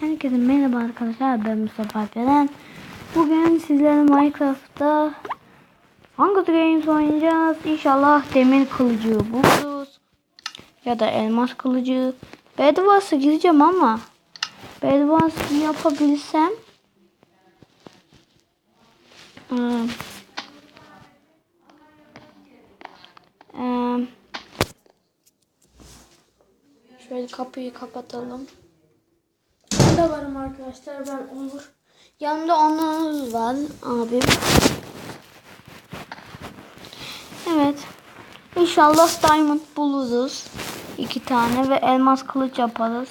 Herkese merhaba arkadaşlar ben Mustafa Alperen. Bugün sizlerle Minecraft'ta Hunger Games oynayacağız. İnşallah demir kılıcı buluruz. Ya da elmas kılıcı. Bedwars'a gireceğim ama Bedwars yapabilsem hmm, hmm, Şöyle kapıyı kapatalım. De varım arkadaşlar ben Onur. Yanımda onunuz var abim. Evet. İnşallah diamond buluruz. iki tane ve elmas kılıç yaparız.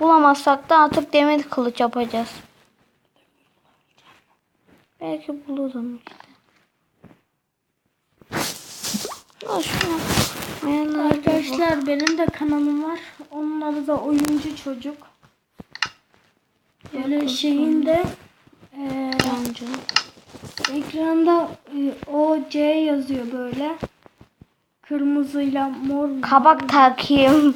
Bulamazsak da artık demir kılıç yapacağız. Belki bulurum işte. Bak. Arkadaşlar benim de kanalım var. Onun adı da oyuncu çocuk. Böyle şeyinde Bence. ekranda e, O C yazıyor böyle. Kırmızıyla mor. Kabak takayım.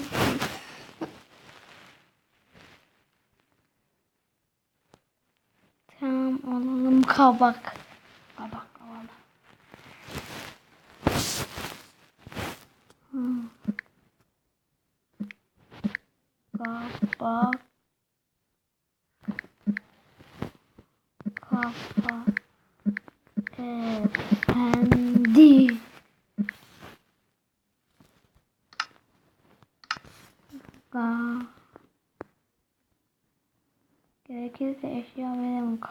tamam alalım kabak. Kabak alalım. Kabak. Kabak.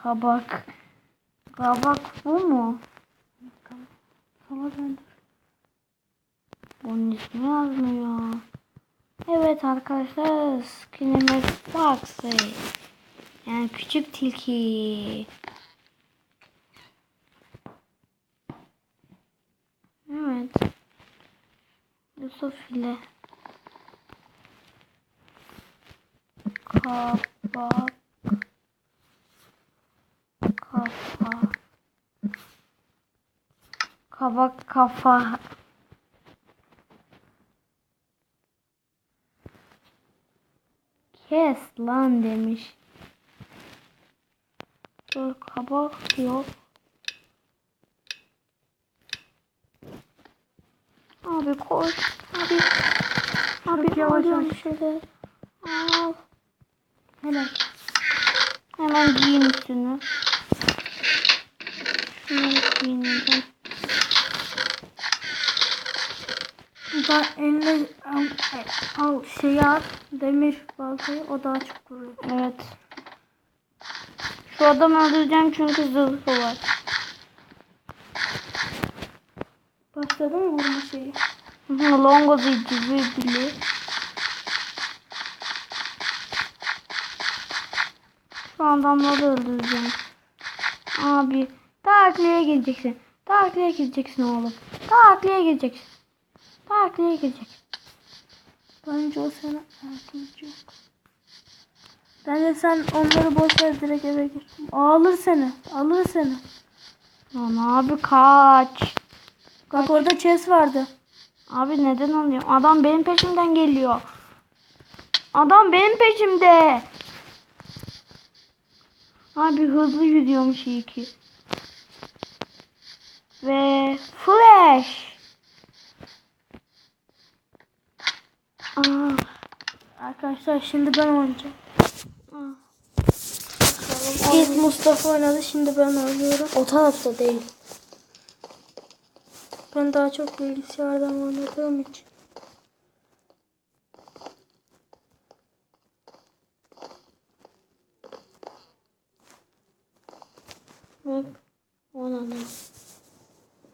Kabak. Kabak bu mu? Döndür. Bunun ismi yazmıyor. Evet arkadaşlar skinimiz Foxy. Yani küçük tilki. Evet. Yusuf ile. Kabak. Kafa. Kabak kafa. Kes lan demiş. Dur kabak yok. Abi koş. Abi. Abi Çok yavaş ol. şeyler. Al. Helal. Hemen giyin üstünü. Şunu giyineceğim. Da eline al, al şeyi at. Demir baltayı o daha çok vuruyor. Evet. Şu adamı öldüreceğim çünkü zırhı var. Başladı mı vurma şeyi? Longo zinciri bile. Şu adamları öldüreceğim. Abi Darkly'e gireceksin. Darkly'e gireceksin oğlum. Darkly'e gireceksin. Darkly'e gireceksin. Bence o sana yardımcı yok. Bence sen onları boş ver direkt eve gir. Alır seni. Alır seni. Lan abi kaç. Bak orada chest vardı. Abi neden alıyor? Adam benim peşimden geliyor. Adam benim peşimde. Abi hızlı yürüyormuş iyi ki. Ve flash. Aa, Arkadaşlar şimdi ben oynayacağım. İlk Mustafa oynadı şimdi ben oynuyorum. O tarafta değil. Ben daha çok bilgisayardan oynadığım için. Bak. Ona ne?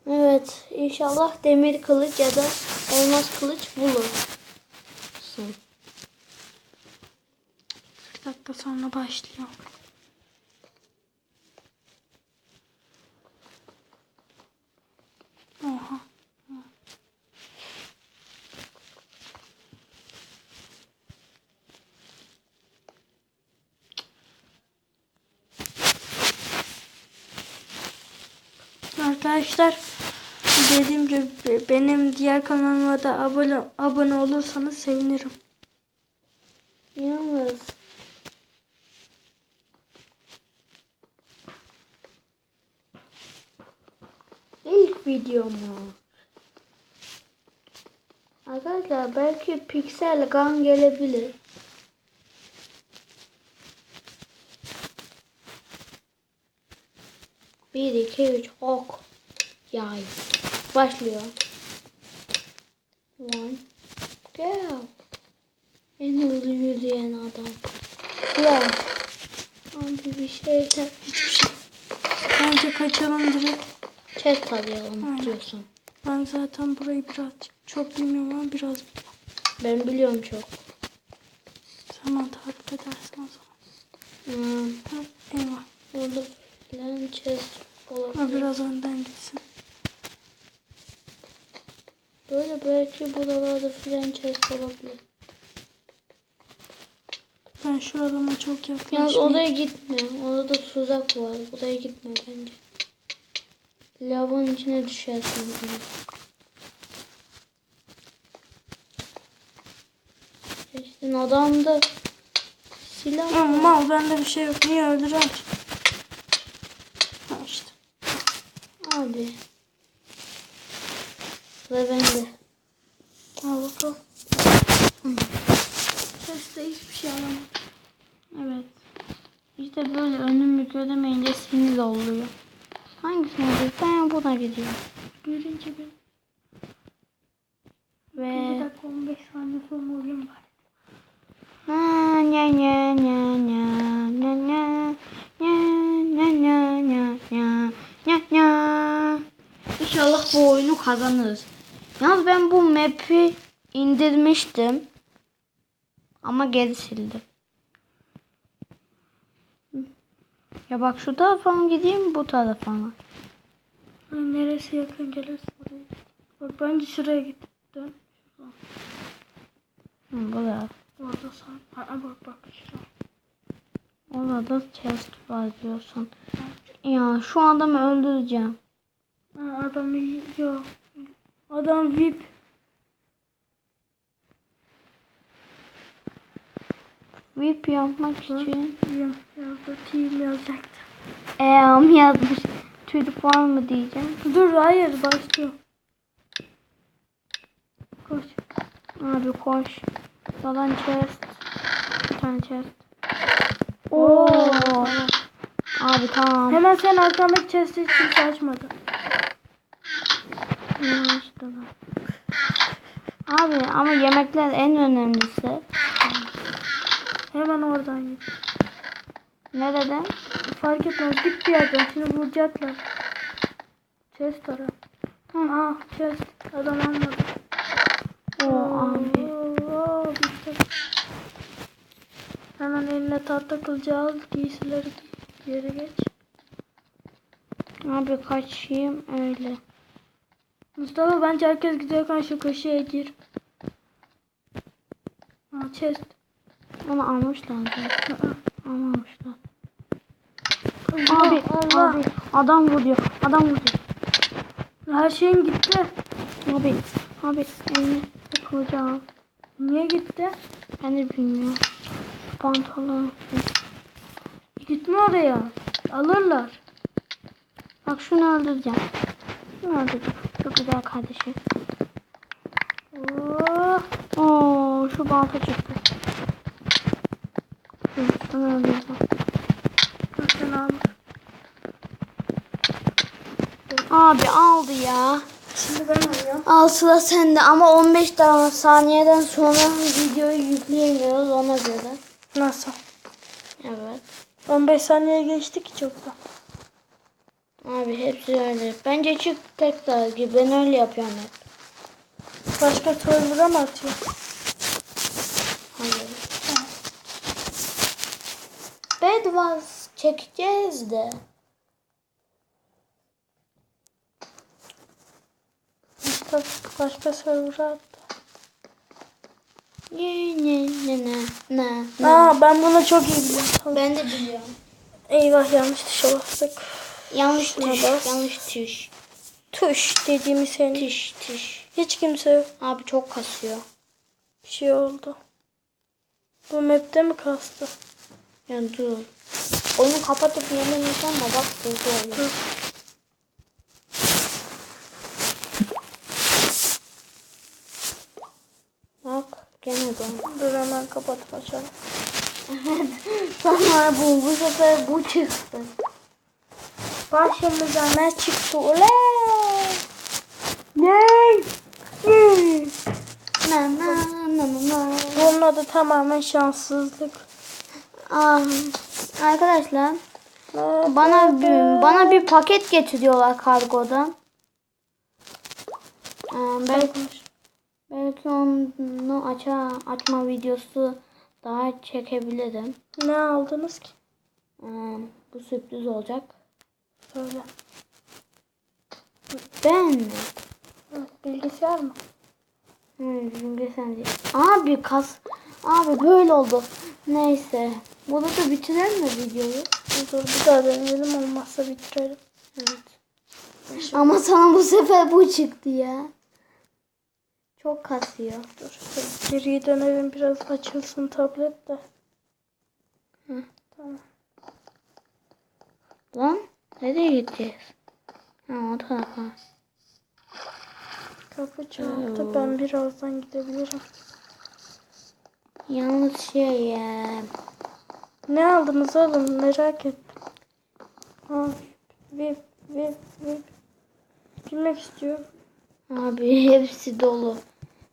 Evet. inşallah demir kılıç ya da elmas kılıç bulursun. Bir dakika sonra başlıyor. Oha. Arkadaşlar dediğim gibi benim diğer kanalıma da abone, abone olursanız sevinirim. Yalnız ilk videom Arkadaşlar belki piksel gan gelebilir. Bir, iki, üç, ok. Yay. Başlıyor. One. Go. En hızlı yürüyen adam. Wow. Abi bir şeyler. Hiçbir şey. Bence kaçalım direkt. Chest arayalım Aynen. diyorsun. Ben zaten burayı biraz çok bilmiyorum ama biraz Ben biliyorum çok. zaman tarif edersin o zaman. Hmm, Ha, eyvah. burada filan chest Ha, olabilir. biraz önden gitsin. Böyle belki buralarda filan chest olabilir. Ben şu adama çok Yalnız yaklaşmayayım. oraya gitme. Orada tuzak var. Oraya gitme bence. Lavın içine düşersin. İşte adamda silah var. mal bende bir şey yok. Niye ki? Ha işte. Abi. Ve bende. Al bakalım. Seste hiçbir şey alamadım. Evet. İşte böyle önümü göremeyince sinir oluyor. Hangisine gidiyor? Ben buna gidiyorum. Bir. Bir Ve dakika 15 saniye sonra oyun var. Na, nya, nya, nya, nya, nya, nya, nya, nya, nya, nya, nya, nya. İnşallah bu oyunu kazanırız. Yalnız ben bu map'i indirmiştim. Ama geri sildim. Ya bak şu tarafa mı gideyim bu tarafa mı? Neresi yakın gelirse oraya. Bak bence şuraya git. Dön. Hı, buraya. Orada sağ. Aa, bak bak şuraya. Orada chest var diyorsun. Ya şu adamı öldüreceğim. Ha, adam yok. Adam VIP. VIP yapmak için. Yim yazdı. Team yazacaktı. Eam yazmış. Çocuk var mı diyeceğim. Dur hayır başlıyor. Koş. Abi koş. Yalan chest. Bir tane chest. Oo. Oo. Abi tamam. Hemen sen arkandaki chest'i hiç kimse açmadı. Abi ama yemekler en önemlisi. Hemen oradan git. Nereden? Fark etmez git bir yerden şimdi vuracaklar. Chest ara. Hı. Aa chest adam almadı. Oo abi. Oo, bitti. Hemen eline tahta kılıcı al giysileri giy. Geri geç. Abi kaçayım öyle. Mustafa bence herkes gidiyorken şu köşeye gir. Aa chest. Onu almışlar. Almamışlar. Abi, Allah. abi adam vuruyor. Adam vuruyor. Her şeyin gitti. Abi, abi elini al. Niye gitti? Ben de bilmiyorum. Pantolon. Gitme oraya. Alırlar. Bak şunu öldüreceğim. Şunu öldüreceğim. Çok güzel kardeşim. Oo. Oo, şu balta çıktı. Öldüreceğim. Dur sen al. Abi aldı ya. Şimdi ben alıyorum. Al sıra sende ama 15 daha saniyeden sonra videoyu yükleyemiyoruz ona göre. Nasıl? Evet. 15 saniye geçti ki çoktan. Abi hepsi öyle. Bence çık tekrar gibi. Ben öyle yapıyorum hep. Başka server'a mı atıyor? Hayır. Bedwars çekeceğiz de. Mustafa başka server'a attı. Ne ne ne ne ne. Aa ben bunu çok iyi biliyorum. Ben de biliyorum. Eyvah yanlış tuşa bastık. Yanlış tuş. Yanlış tuş. Tuş dediğimiz senin. Tuş tuş. Hiç kimse yok. Abi çok kasıyor. Bir şey oldu. Bu map'te mi kastı? Yani dur. Onu kapatıp yeniden yıkanma bak burada oluyor. Bak gene dön. Dur hemen kapatıp açalım. Sonra bu, bu sefer bu çıktı. Başımıza ne çıktı oley? Ne? Na na na na. Bunun adı tamamen şanssızlık. Ah, arkadaşlar bana bir, bana bir paket getiriyorlar kargodan. Ee, belki, belki onu aça, açma videosu daha çekebilirim. Ne aldınız ki? Ee, bu sürpriz olacak. Söyle. Ben mi? Bilgisayar mı? Hmm, sen değil. Abi kas. Abi böyle oldu. Neyse. Burada da bitirelim mi videoyu? Dur bir daha deneyelim olmazsa bitirelim. Evet. Ama sana bu sefer bu çıktı ya. Çok kasıyor. Dur şöyle geriye dönelim biraz açılsın tablet de. Hı. Tamam. Lan nereye gideceğiz? Ha o tarafa. Kapı çaldı. Ben birazdan gidebilirim. Yalnız şey ya. Ne aldınız oğlum merak ettim. Ha, vip vip vip. Bilmek istiyorum. Abi hepsi dolu.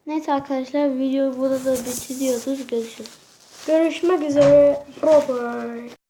Neyse arkadaşlar videoyu burada da bitiriyoruz. Görüşürüz. Görüşmek üzere. Bye bye.